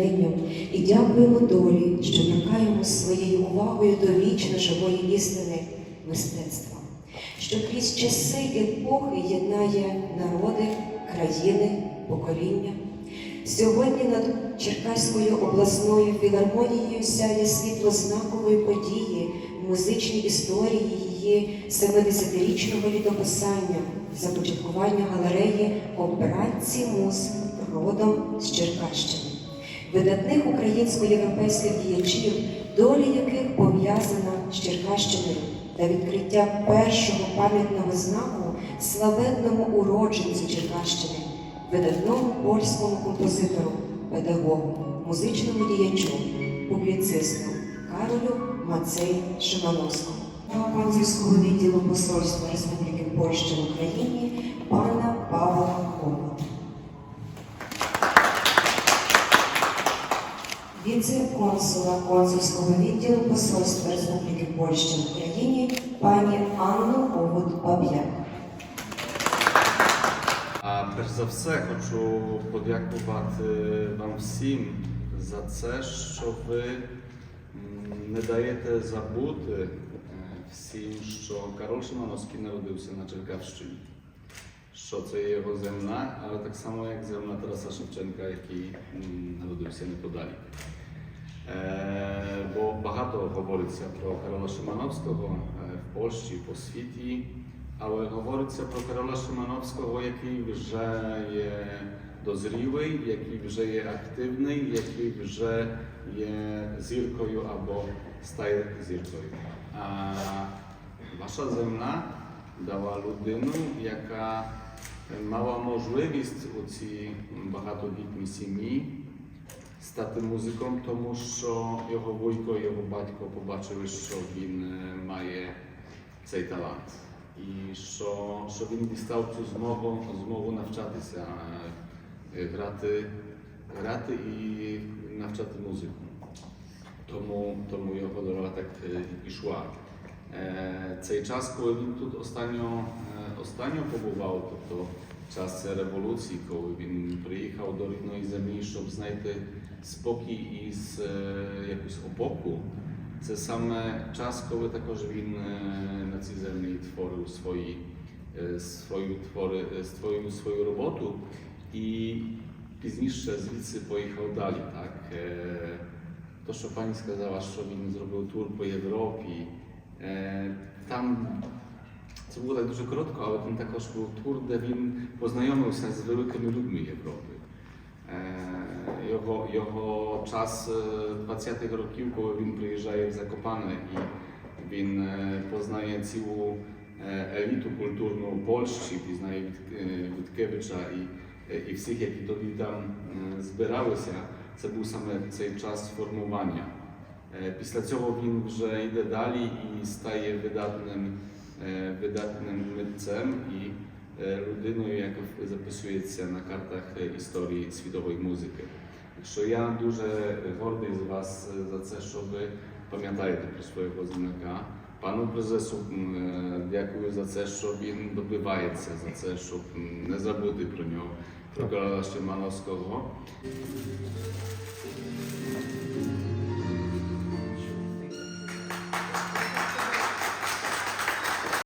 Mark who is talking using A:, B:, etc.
A: натхненням і дякуємо долі, що торкаємо своєю увагою до вічно живої істини мистецтва, що крізь часи епохи єднає народи, країни, покоління. Сьогодні над Черкаською обласною філармонією сяє світло знакової події в музичній історії її 70-річного літописання, започаткування галереї обранці муз родом з Черкащини, видатних українсько-європейських діячів, доля яких пов'язана з Черкащиною та відкриття першого пам'ятного знаку славетному уродженцю Черкащини видатному польському композитору, педагогу, музичному діячу, публіцисту Каролю Мацей Шимановському, консульського відділу Посольства Республіки Польща в Україні пана Павла Кома. Віце-консула консульського відділу Посольства Республіки Польща в Україні пані Анну Овуд Баб'як.
B: А перш за все хочу подякувати вам всім за це, що ви не даєте забути е, всім, що Карол Шимановський народився на Черкащині, Szoce jeho zemna, ale tak samo jak zemna Tarasa Szewczenka, jak i mm, Narodowiceny podali. E, bo багато говориться про Karola Szymanowskiego e, w Polsce, po świecie, ale говориться про Karola Szymanowskiego, jaki że jest dozryły, jaki że jest aktywny, jaki że jest zirkoju albo staje zirkoju. A wasza zemna dała людину, яка мала можливість у цій багатодітній сім'ї стати музиком, тому що його вуйко і його батько побачили, що він має цей талант. І що, що він дістав цю змогу, змогу навчатися, грати, грати і навчати музику. Тому, тому його дорога так і пішла. E, Cały czas, kiedy tu ostatnio, e, ostatnio pobywał, to, to czas rewolucji, kiedy przyjechał do rodnej ziemi, żeby znajdę spokój i z e, jakąś opoku, to czas, kiedy także win na tej ziemi tworzył swoje, swoje twory, swoją, swoją robotę i późniejsze z Licy pojechał dalej, tak? To, co pani skazała, że win zrobił tur po Europie, E, tam, co było tak dużo krótko, ale ten takoż był tour, de wim poznajomił się z wielkimi ludźmi Europy. E, jego, jego czas 20 roków, kiedy on przyjeżdża w Zakopane i on e, poznaje całą elitę kulturną Polski, poznaje Witkiewicza i, i wszystkich, którzy tam zbierały się. To był sam czas formowania. E, pisleciowo wiem, że idę dalej i staję wydatnym, e, wydatnym mytcem i e, rodziną, jak zapisuje się na kartach historii światowej muzyki. Także ja duże hordy z Was za to, żeby pamiętajcie o swojego znaka. Panu prezesu dziękuję za to, że się, za to, że nie zabudy pro niego, tylko tak. dla Malowskiego.